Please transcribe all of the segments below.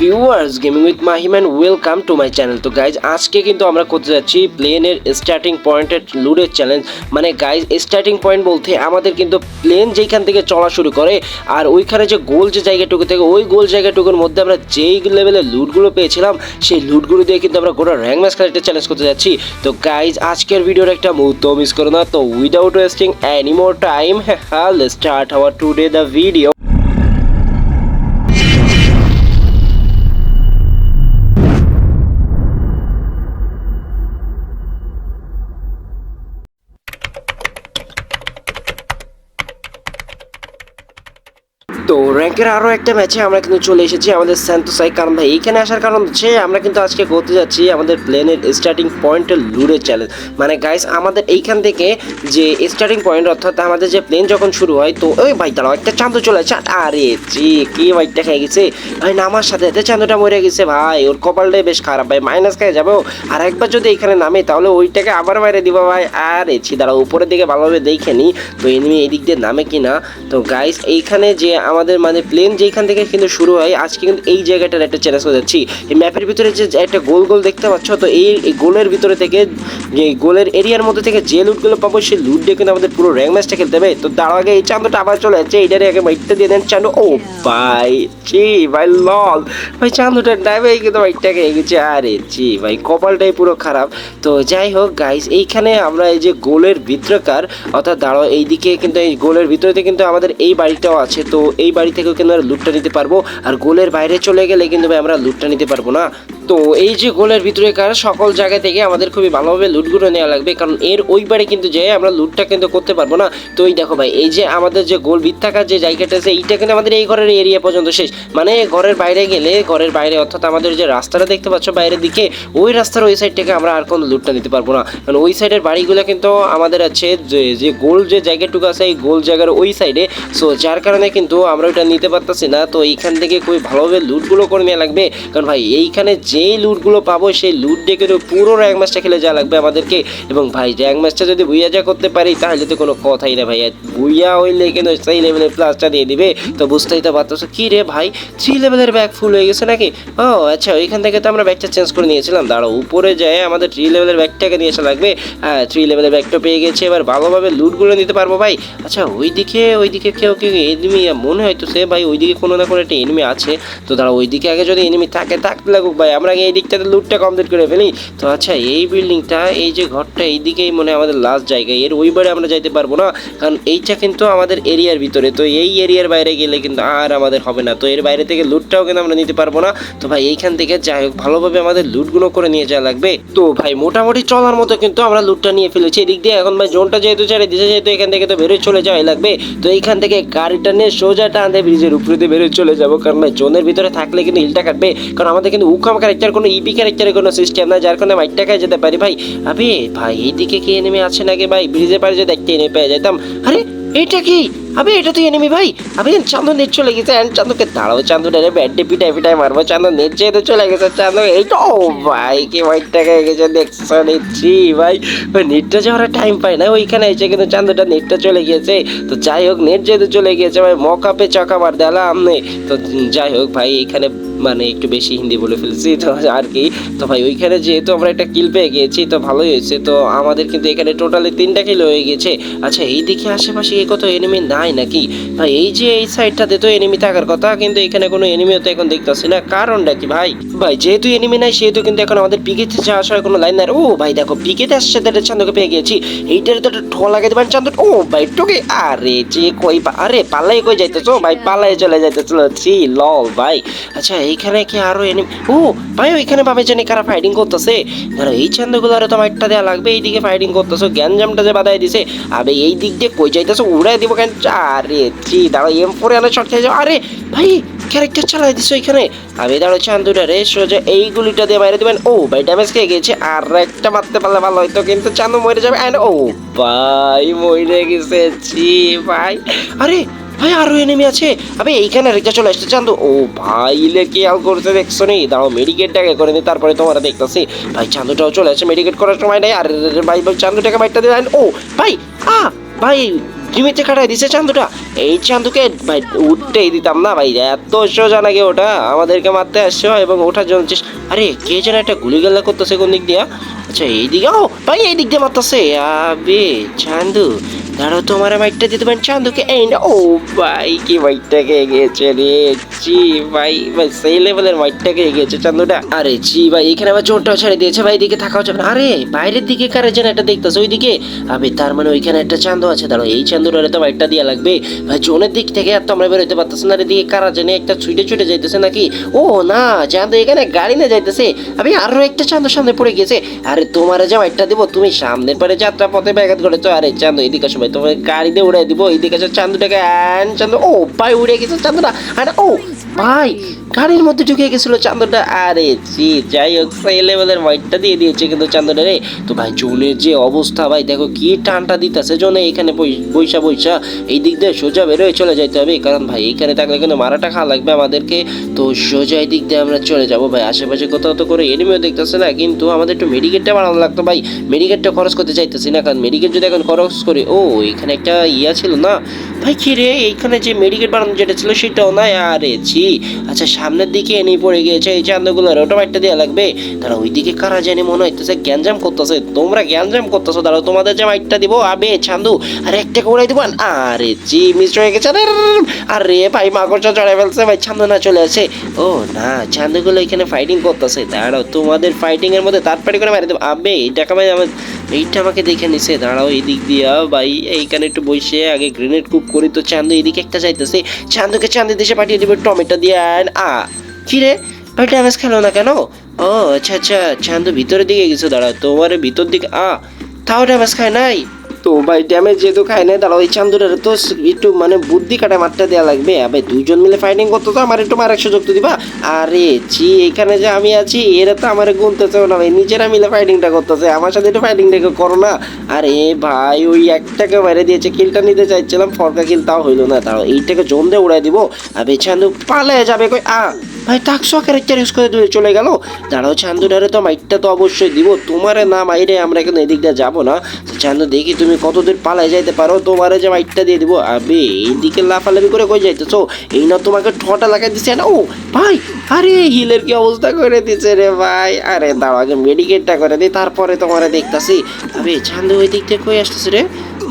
Viewers gaming with Mahiman welcome to my channel তো guys আজকে কিন্তু আমরা করতে যাচ্ছি প্লেনের স্টার্টিং পয়েন্টের লুডের চ্যালেঞ্জ মানে গাইজ স্টার্টিং পয়েন্ট বলতে আমাদের কিন্তু প্লেন যেখান থেকে চলা শুরু করে, আর ওইখানে যে গোল যে জায়গাটুকু থেকে, ওই গোল জায়গাটুকুর মধ্যে আমরা যেই লেভেলের লুটগুলো পেয়েছিলাম, সেই লুটগুলো দিয়ে কিন্তু আমরা গোটা র্যাঙ্ক ম্যাচ খেলাটা চ্যালেঞ্জ করতে যাচ্ছি। তো গাইজ আজকের ভিডিওর একটা মুহূর্ত মিস করো না। তো without wasting any more time হ্যাঁ start our today the video তো র্যাঙ্কের আরও একটা ম্যাচে আমরা কিন্তু চলে এসেছি আমাদের স্যান্তোসাই। কারণ ভাই এইখানে আসার কারণ হচ্ছে আমরা কিন্তু আজকে করতে যাচ্ছি আমাদের প্লেনের স্টার্টিং পয়েন্টের লুরের চ্যালেঞ্জ মানে গাইস আমাদের এইখান থেকে যে স্টার্টিং পয়েন্ট অর্থাৎ আমাদের যে প্লেন যখন শুরু হয়, তো ওই ভাই দাঁড়াও, একটা চান্দ চলে আসছে আরে জি, কি বাইকটা খেয়ে গেছে? ভাই নামার সাথে সাথে চান্দটা মরে গেছে ভাই। ওর কপালটাই বেশ খারাপ ভাই মাইনাস খেয়ে যাব। আর একবার যদি এখানে নামে, তাহলে ওইটাকে আবার বাইরে দিব ভাই। আরে ছি, দাঁড়াও, উপরের দিকে ভালোভাবে দেখে নি। তো এনিমি এই দিক দিয়ে নামে কিনা? তো গাইস এইখানে যে আমাদের মানে প্লেন যেখান থেকে কিন্তু শুরু হয়, আজকে কিন্তু এই জায়গাটার একটা চ্যালেঞ্জ করে যাচ্ছি। এই ম্যাপের ভিতরে যে একটা গোল গোল দেখতে পাচ্ছ, তো এই গোলের ভিতরে থেকে যে গোলের এরিয়ার মধ্যে থেকে যে লুটগুলো পাবো, সেই লুট দিয়ে কিন্তু আমাদের পুরো র্যাঙ্ক ম্যাচটা খেলতে হবে। তো তার আগে এই চান্দটা আবার চলে যাচ্ছে এইটারে আগে মাইটটা দিয়ে দেন চান্দু ও ভাই জি ভাই, লল। ভাই চান্দুটা ডাইভে কিন্তু মাইটটাকে এগেছে আরে জি ভাই, কপালটাই পুরো খারাপ। তো যাই হোক গাইস এইখানে আমরা এই যে গোলের ভিতরকার অর্থাৎ দাঁড়ো এইদিকে কিন্তু এই গোলের ভিতরেতে কিন্তু আমাদের এই বাড়িটাও আছে। তো এই বাড়ি থেকেও কিন্তু আমরা লুটটা নিতে পারব। আর গোলের বাইরে চলে গেলে কিন্তু ভাই আমরা লুটটা নিতে পারব না। তো এই যে গোলের ভিতরে কার, সকল জায়গা থেকে আমাদের খুবই ভালোভাবে লুটগুলো নেওয়া লাগবে। কারণ এর ওই বাড়ি কিন্তু যে আমরা লুটটা কিন্তু করতে পারব না। তো এই দেখো ভাই, এই যে আমাদের যে গোল বৃত্তাকার যে জায়গাটা আছে, এইটা কিন্তু আমাদের এই ঘরের এরিয়া পর্যন্ত শেষ। মানে ঘরের বাইরে গেলে, ঘরের বাইরে অর্থাৎ আমাদের যে রাস্তাটা দেখতে পাচ্ছ বাইরের দিকে, ওই রাস্তার ওই সাইড থেকে আমরা আর কোনো লুটটা নিতে পারব না। কারণ ওই সাইডের বাড়িগুলো কিন্তু আমাদের আছে যে গোল যে জায়গাটুকু আছে, এই গোল জায়গার ওই সাইডে সো যার কারণে কিন্তু আমরা ওইটা নিতে পারতেছি না, তো এইখান থেকে খুবই ভালোভাবে লুটগুলো করে নেওয়া লাগবে। কারণ ভাই, এইখানে যেই লুটগুলো পাবো, সেই লুট দিয়ে কিন্তু পুরো র্যাঙ্ক ম্যাচটা খেলে যাওয়া লাগবে আমাদেরকে। এবং ভাই র্যাঙ্ক ম্যাচটা যদি বুইয়া যা করতে পারি, তাহলে তো কোনো কথাই না ভাই বুইয়া হইলে কিন্তু সেই লেভেলের প্লাসটা দিয়ে দিবে। তো বুঝতেই তো পারতেছো। কি রে ভাই থ্রি লেভেলের ব্যাগ ফুল হয়ে গেছে নাকি? ও আচ্ছা ওইখান থেকে তো আমরা ব্যাগটা চেঞ্জ করে নিয়েছিলাম। দাঁড়াও, উপরে যায় আমাদের থ্রি লেভেলের ব্যাগটাকে নিয়ে আসা লাগবে। হ্যাঁ থ্রি লেভেলের ব্যাগটা পেয়ে গেছে। এবার ভালোভাবে লুটগুলো নিতে পারব ভাই। আচ্ছা ওইদিকে ওইদিকে কেউ কেউ এনিমি মনে তো সে ভাই ওইদিকে কোনো না কোনো একটা এনিমি আছে। তো দাঁড়া ওইদিকে আগে যদি এনিমি থাকে থাকতে লাগুক ভাই, আমরা আগে এই দিকটাতে লুটটা কমপ্লিট করে ফেলি। তো আচ্ছা এই বিল্ডিংটা এই যে ঘরটা, এইদিকেই মনে আমাদের লাস্ট জায়গা। এর ওই বারে আমরা যাইতে পারব না, কারণ এইটা কিন্তু আমাদের এরিয়ার ভিতরে। তো এই এরিয়ার বাইরে গেলে কিন্তু আর আমাদের হবে না। তো এর বাইরে থেকে লুটটাও কিন্তু আমরা নিতে পারব না। তো ভাই, এইখান থেকে যাই হোক, ভালোভাবে আমাদের লুটগুলো করে নিয়ে যাওয়া লাগবে। তো ভাই, মোটামুটি চলার মতো কিন্তু আমরা লুটটা নিয়ে ফেলেছি। এদিক দিয়ে এখন ভাই, জোনটা যেহেতু চারে দিছে যেহেতু এখান থেকে তো বেরোয় চলে যাওয়াই লাগবে। তো এইখান থেকে গাড়িটা নিয়ে সোজা টানতে ব্রিজের উপরে দিয়ে বেরোয় চলে যাব। কারণ ভাই, জোনের ভিতরে থাকলে কিন্তু হিলটা কাটবে। কারণ আমাদের কিন্তু উকাম ক্যারেক্টার কোনো ইপি ক্যারেক্টারের কোনো সিস্টেম না যার কারণে আমি টাকায় যেতে পারি। ভাই, আবে, ভাই, এইদিকে কে নেমে আছে নাকি ভাই? ব্রিজের পারে যদি একটা এনে পেয়ে যেতাম আরে, এটা কি? আবে, এটা তো এনিমি ভাই। আবে, চান্দু নেট চলে গেছে অ্যান্ড চান্দুকে দাঁড়াও, চান্দু ব্যাট ডিপি টাইপি টাইম মারবো। চান্দু নেট যেহেতু চলে গেছে, চান্দু, এইটা, ও ভাই, কি ভাই টাকা হয়ে গেছে, দেখছ, নিচ্ছি, ভাই। নেটটা যাওয়ার টাইম পায় না, ওইখানে এসে কিন্তু চান্দুটা নেটটা চলে গিয়েছে। তো যাই হোক নেট যেহেতু চলে গিয়েছে, ভাই মকাপে চকা মার দিলাম তো যাই হোক, ভাই, এখানে মানে একটু বেশি হিন্দি বলে ফেলছি, তো আর কি। তো ভাই, ওইখানে যেহেতু আমরা একটা কিল পেয়ে গিয়েছি, তো ভালোই হয়েছে। তো আমাদের কিন্তু এখানে টোটালি তিনটা কিল হয়ে গেছে আচ্ছা এই দিকে আশেপাশে এ কত এনিমি নাই নাকি? ভাই, এই যে এই সাইডটাতে তো এনিমি থাকার কথা, কিন্তু এখানে কোনো এনিমিও তো এখন দেখতেছি না। কারণটা কি ভাই? ভাই, যেহেতু এনিমি নাই, সেহেতু কিন্তু এখন আমাদের পিকেতে আসার কোনো লাইন নাই। ও ভাই, দেখো, পিকেতে আসছে তাদের চান্দকে পেয়ে গেছি এইটার তো একটা ঠোয়া লাগে দেবেন, চান্দ। ও ভাই, টোকে। আরে, যে কই আরে, পালাই কই যাইতেছো? ভাই, পালাই চলে যাইতেছিল। ছি, লল ভাই। আচ্ছা এইখানে কি আরও এনে ও, ভাই, ওইখানে ভাবে জানি কারা ফাইটিং করতেছে। ধরো এই চান্দগুলো আরও তোমার একটা দেওয়া লাগবে, এইদিকে ফাইটিং করতেছো, গ্যাঞ্জামটা যে বাদাই দিছে। আবে, এই দিক দিয়ে কই যাইতেছো? উড়াই দিব কেন? আরে জি দাঁড়ো এম ফোরে আলো শর্ট খেয়ে যাও। আরে, ভাই ক্যারেক্টার চালাই দিছো এখানে আমি দাঁড়ো চান্দুটা রে, সোজা এই গুলিটা দিয়ে বাইরে দিবেন। ও, ভাই ড্যামেজ খেয়ে গেছে। আর একটা মারতে পারলে ভালো হয়তো কিন্তু চান্দু মরে যাবে। অ্যান্ড ও, ভাই, মরে গেছে জি ভাই। আরে ভাই, আরও এনিমি আছে। আবে এইখানে রেখে চলে আসতে চান্দু ও ভাই ইলে কি আল করতে দেখছ নি? দাঁড়াও মেডিকেটটাকে করে নি, তারপরে তোমরা দেখতেছি। ভাই, চান্দুটাও চলে আসছে মেডিকেট করার সময় নাই। আর ভাই ভাই, চান্দুটাকে বাইকটা দিলেন ও, ভাই, আ, ভাই জমিতে কাটাই দিছে চান্দুটা। এই চান্দুকে, ভাই, উঠতেই দিতাম না, ভাই। এত সোজা নাকি ওটা? আমাদেরকে মারতে আসছে এবং ওঠার জন্য আরে, কে যেন একটা গুলি গাল্লা করতেছে কোন দিক দিয়া। আচ্ছা এই দিকে ও, ভাই এই দিক দিয়ে মারতেছে। আবে, চান্দু। দাঁড়াও তোমার মাইটটা দিতে পারেন? চান্দুকে না, ও ভাই, কি মাইটটাকে এগিয়েছে রে? জি ভাই ভাই, সেই লেভেলের মাইটটাকে এগিয়েছে চান্দুটা আরে জি ভাই, এখানে আবার চোরটাও ছেড়ে দিয়েছে, ভাই, এদিকে থাকাও যাবে আরে, বাইরের দিকে কারে যেন একটা দেখতেছে ওই দিকে আবে, তার মানে ওইখানে একটা চান্দু আছে, দাঁড়াও, এই চান্দুটারে তো মাইটটা দিয়া লাগবে। ভাই, জোনের দিক থেকে আর তো আমরা বেরোতে পারতেছি না এদিকে কারা জানে একটা ছুটে ছুটে যাইতেছে নাকি। ও না, চান্দু এখানে গাড়ি না যাইতেছে। আমি আরও একটা চান্দু সামনে পড়ে গেছে। আরে, তোমার যে বাইকটা দিব, তুমি সামনের পারে যাত্রা পথে ব্যাঘাত করেছ আরে, চান্দু, এদিকে সময় তোমার গাড়ি দিয়ে উড়াই দিব। এইদিকে এসে চান্দুটাকে। অ্যান, চান্দু। ও, ভাই, উড়ে গেছে চান্দুটা। আরে, ও, ভাই, গাড়ির মধ্যে ঢুকে গেছিল চান্দুটা। আরে জি যাই হোক, সেই লেভেলের মাইটটা দিয়ে দিয়েছে কিন্তু চান্দুটা রে। তো ভাই জোনের যে অবস্থা, ভাই, দেখো কি টানটা দিতেছে। জোনে এখানে বইসা বইসা এই দিক দিয়ে সোজা বেরোয় চলে যাইতে হবে। কারণ ভাই, এখানে থাকলে কিন্তু মারাটা খাওয়া লাগবে আমাদেরকে। তো সোজা এই দিক দিয়ে আমরা চলে যাব। ভাই, আশেপাশে কোথাও তো করে এনিমিও দেখতেছে না। কিন্তু আমাদের একটু মেডিকেটটা বাড়ানো লাগতো, ভাই। মেডিকেটটা খরচ করতে চাইতেছি না। কারণ মেডিকেট যদি এখন খরচ করি, ও এখানে একটা ইয়া ছিল না? ভাই, কি রে? এইখানে যে মেডিকেট বানানো যেটা ছিল সেটাও নাই? আরে ছি। আচ্ছা সামনের দিকে এনে পড়ে গিয়েছে, এই চান্দগুলোর ওটা একটা দেওয়া লাগবে। তারা ওইদিকে কারা জানি মনে হইতেছে গ্যাঞ্জাম করতেছে। তোমরা গ্যাঞ্জাম করতেছো, দাঁড়াও, তোমাদের যে মাইটটা দিব। আবে, চান্দু, আর একটা উড়াই দিব। আরে জি মিস হয়ে গেছে। আরে ভাই মাকড়টা চড়াই ফেলছে। ভাই, চান্দু না চলে আসে। ও, না, চান্দুগুলো এখানে ফাইটিং করতেছে। দাঁড়াও, তোমাদের ফাইটিং এর মধ্যে তার করে মারি দেবো। আবে এইটাকে ভাই আমার এইটা আমাকে দেখে নিছে। দাঁড়াও এই দিক দিয়া, ভাই, এইখানে একটু বসে, আগে গ্রেনেড কুক করি তো চান্দু এদিকে একটা যাইতেছে। চান্দুকে চান্দি দেশে পাঠিয়ে দেবে, টমেটো দিয়ে অ্যান্ড আ, কি রে? ড্যামেজ খেলো না কেন? ও আচ্ছা আচ্ছা চান্দু ভিতরের দিকে গেছে দাঁড়া তোমার ভিতর দিকে আ, তাও ড্যামেজ খায় নাই? তো ভাই ড্যামেজ যেহেতু খায় নাই দাঁড়াও এই চান্দুরের তো একটু মানে বুদ্ধি কাটা মারটা দেওয়া লাগবে। আবে দুইজন মিলে ফাইটিং করতো তো আমার একটু মারার সুযোগ তো দিবা। আরে জি এখানে যে আমি আছি, এরা তো আমার গুনতেছেও না ভাই, নিজেরা মিলে ফাইটিংটা করতেছে, আমার সাথে একটু ফাইটিংটা করো না। আরে ভাই, ওই একটাকে বাইরে দিয়েছে, কিলটা নিতে চাইছিলাম, ফরকা কিল তাও হইল না, তাও এইটাকে জোন দিয়ে উড়াই দিব। আবে চান্দু পালে যাবে কই? আ ভাই টাকশো ক্যারেক্টার করে দূরে চলে গেল। দাঁড়াও চান্দুটারে তো মাইটটা তো অবশ্যই দিব। তোমারে না মাইরে আমরা কিন্তু এদিক দিয়ে যাব না। চান্দু, দেখি তুমি কতদূর পালায় যাইতে পারো। তোমারে যে মাইটটা দিয়ে দিব। আবে এইদিকে লাফালাফি করে কই যাইতেছো? এই না তোমাকে ঠোঁটা লাগাই দিছে না? ও, ভাই, আরে হিলের কি অবস্থা করে দিছে রে ভাই? আরে দাঁড়াও আগে মেডিকেটটা করে দিই, তারপরে তোমারে দেখতাছি। আবে, চান্দু ওই দিক থেকে কই আসতেছে রে?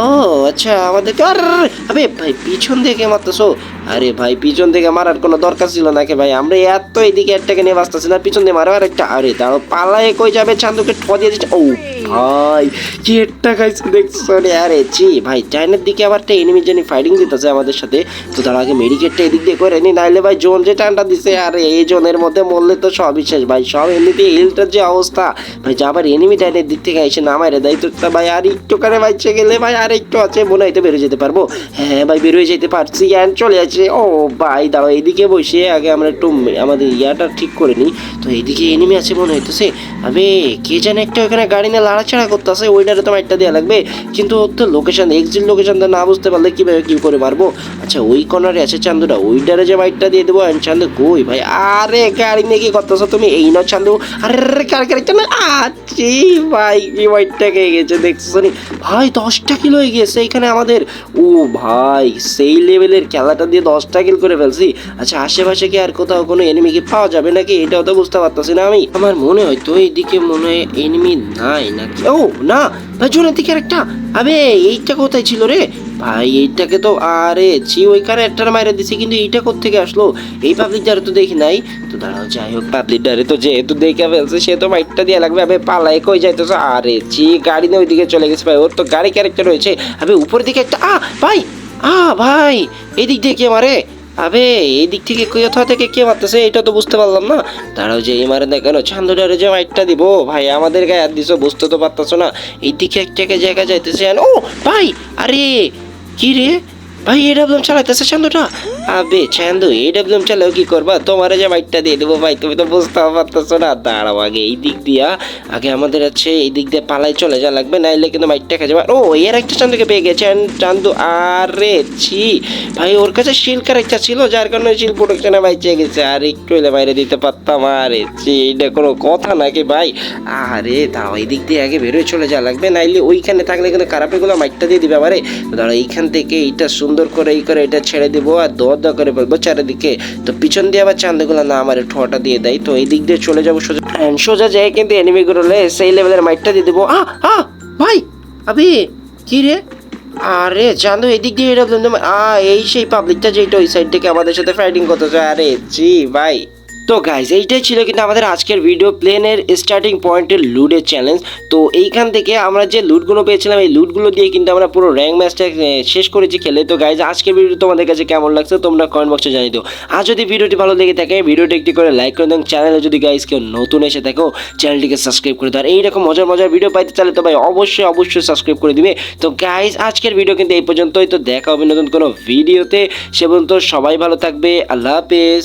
ও আচ্ছা আমাদেরকে, আর আবে, ভাই, পিছন থেকে মারতেছো। আরে ভাই, পিছন থেকে মারার কোনো দরকার ছিল নাকি ভাই? আমরা এত এইদিকে একটাকে নিয়ে বাঁচতেছি না পিছন দিয়ে মারো আর একটা আরে দাঁড়ো পালায়ে কই যাবে? চান্দুকে ঠ দিয়ে দিচ্ছে। ও ভাই, কি একটা খাইছে দেখছ? রে আরে জি ভাই চাইনার দিকে আবার একটা এনিমি জানি ফাইটিং দিতেছে আমাদের সাথে। তো তার আগে মেডিকেটটা এদিক দিয়ে করে নি, নাইলে ভাই জোন যে টানটা দিছে, আরে, এই জোনের মধ্যে মরলে তো সবই শেষ ভাই। সব এমনিতে হিলটার যে অবস্থা। ভাই, যে আবার এনিমি টাইনের দিক থেকে এসে নামাই রে দায়িত্বটা ভাই, আর একটু করে বাইচে গেলে ভাই আর একটু আছে, মনে হয়তো বেরোয় যেতে পারব। হ্যাঁ ভাই, বেরোয় যেতে পারছি অ্যান্ড চলে যাচ্ছে। ও, ভাই, দাঁড়াও, এইদিকে বসে আগে আমরা একটু আমাদের ইয়াটা ঠিক করে নিই। তো এইদিকে এনিমি আছে মনে হইতেছে। আবে, কে জানে একটা ওখানে গাড়ি নিয়ে লাড়াচাড়া করতেছে, ওইটারে তো একটা দেওয়া লাগবে। কিন্তু ওর তো লোকেশান এক্সিট লোকেশনটা না বুঝতে পারলে কীভাবে কী করে মারবো? আচ্ছা ওই কর্নারে আছে চান্দুটা, ওইটারে যে বাইকটা দিয়ে দেবো আমি চান্দু কই ভাই? আরে, গাড়ি নিয়ে কি করতেছো তুমি? এই না চান্দু। আরে কার গাড়ি চান্দু। আছি ভাই, কি বাইকটাকে গেছে দেখছ ভাই, দশটা কিলো হয়ে গিয়েছে এখানে আমাদের। ও ভাই, সেই লেভেলের খেলাটা দিয়ে দশটা কিল করে ফেলছি। আচ্ছা আশেপাশে কি আর কোথাও কোনো এনিমি কি পাওয়া যাবে নাকি? এটাও তো বুঝতে পারতেছি না আমি। আমার মনে হয় তো এইদিকে মনে হয় এনিমি নাই নাকি? ও, না ভাই জোনের দিকে একটা আবে, এইটা কোথায় ছিল রে? ভাই, এইটাকে তো, আরে, ছি ওই ওইখানে একটা মাইরে দিছে, কিন্তু এইটা কোথেকে আসলো? এই পাবলিক ডারে তো দেখি নাই। তো দাঁড়াও যাই হোক পাবলিক ডারে তো যেহেতু দেখে ফেলছে, সে তো মাইটটা দিয়ে লাগবে। আবে, পালাই কই যাইতেছে? আরে, ছি, গাড়ি নিয়ে ওইদিকে চলে গেছে ভাই, ওর তো গাড়ি ক্যারেক্টার রয়েছে। আবে, উপরের দিকে একটা, আ, ভাই আ, ভাই, এদিক দিয়ে কে মারে? আবে, এদিক থেকে কোথা থেকে কে মারতেছে, এটা তো বুঝতে পারলাম না। তারাও যে মারে না কেন চান্দুডারে যে মাইটটা দিব? ভাই, আমাদের গায়ে আর দিছো, বুঝতে তো পারতাছো না। এই দিকে একটাকে জায়গা যাইতেছে ও, ভাই, আরে, কি রে? ভাই এডাব্লিউএম চালাইতেছে চান্দুটা? আবে চান্দু এডাব্লিউএম চালাও কি করবা? তোমার যে বাইকটা দিয়ে দেবো ভাই, তুমি তো বুঝতে পারতেছো না। দাঁড়াও আগে এই দিক দিয়া। আগে আমাদের হচ্ছে এই দিক দিয়ে পালাই চলে যা লাগবে, নাইলে কিন্তু বাইকটা খেয়ে যাবে। ও, এর একটা চান্দুকে পেয়ে গেছেন। চান্দু, আরে ছি। ভাই, ওর কাছে শিল্কার একটা ছিল, যার কারণে শিল প্রোডাকশনে বাইচে গেছে। আর একটু এলে বাইরে দিতে পারতাম, আরে ছি, এটা কোনো কথা নাকি ভাই? আরে দাঁড়াও, এই দিক দিয়ে আগে বেরোয় চলে যা লাগবে। নাইলে ওইখানে থাকলে কিন্তু খারাপেগুলো মাইকটা দিয়ে দিবে আমারে। দাঁড়াও, এইখান থেকে এইটা সুন্দর করে এই করে এটা ছেড়ে দিব আর দোয়া দোয়া করে বলব চারিদিকে। তো পিছন দিয়ে আবার চান্দেগুলো না, আমার ঠোঁটা দিয়ে দেয়। তো এই দিক দিয়ে চলে যাব সোজা। সোজা যায় কিন্তু এনিমি গুলোলে সেই লেভেলের মাইটটা দিয়ে দেবো। ভাই, আবি, কি রে? আরে চান্দু এদিক দিয়ে এটা আ, এই সেই পাবলিকটা যেটা ওই সাইড থেকে আমাদের সাথে ফাইটিং করতেছে। আরে, জি, ভাই। তো গাইজ এইটাই ছিল কিন্তু আমাদের আজকের ভিডিও প্লেনের স্টার্টিং পয়েন্টের লুডের চ্যালেঞ্জ তো এইখান থেকে আমরা যে লুটগুলো পেয়েছিলাম, এই লুটগুলো দিয়ে কিন্তু আমরা পুরো র্যাঙ্ক ম্যাচটা শেষ করেছি খেলে। তো গাইজ আজকের ভিডিও তোমাদের কাছে কেমন লাগছে তোমরা কমেন্ট বক্সে জানিয়ে দিও। আর যদি ভিডিওটি ভালো লেগে থাকে ভিডিওটি একটি করে লাইক করে দেন চ্যানেলে যদি গাইজ কেউ নতুন এসে থাকো চ্যানেলটিকে সাবস্ক্রাইব করে দাও। আর এইরকম মজার মজার ভিডিও পাইতে চাইলে তো ভাই অবশ্যই অবশ্যই সাবস্ক্রাইব করে দিবে। তো গাইজ আজকের ভিডিও কিন্তু এই পর্যন্তই। তো দেখা হবে নতুন কোনো ভিডিওতে সে পর্যন্ত সবাই ভালো থাকবে। আল্লাহ হাফেজ।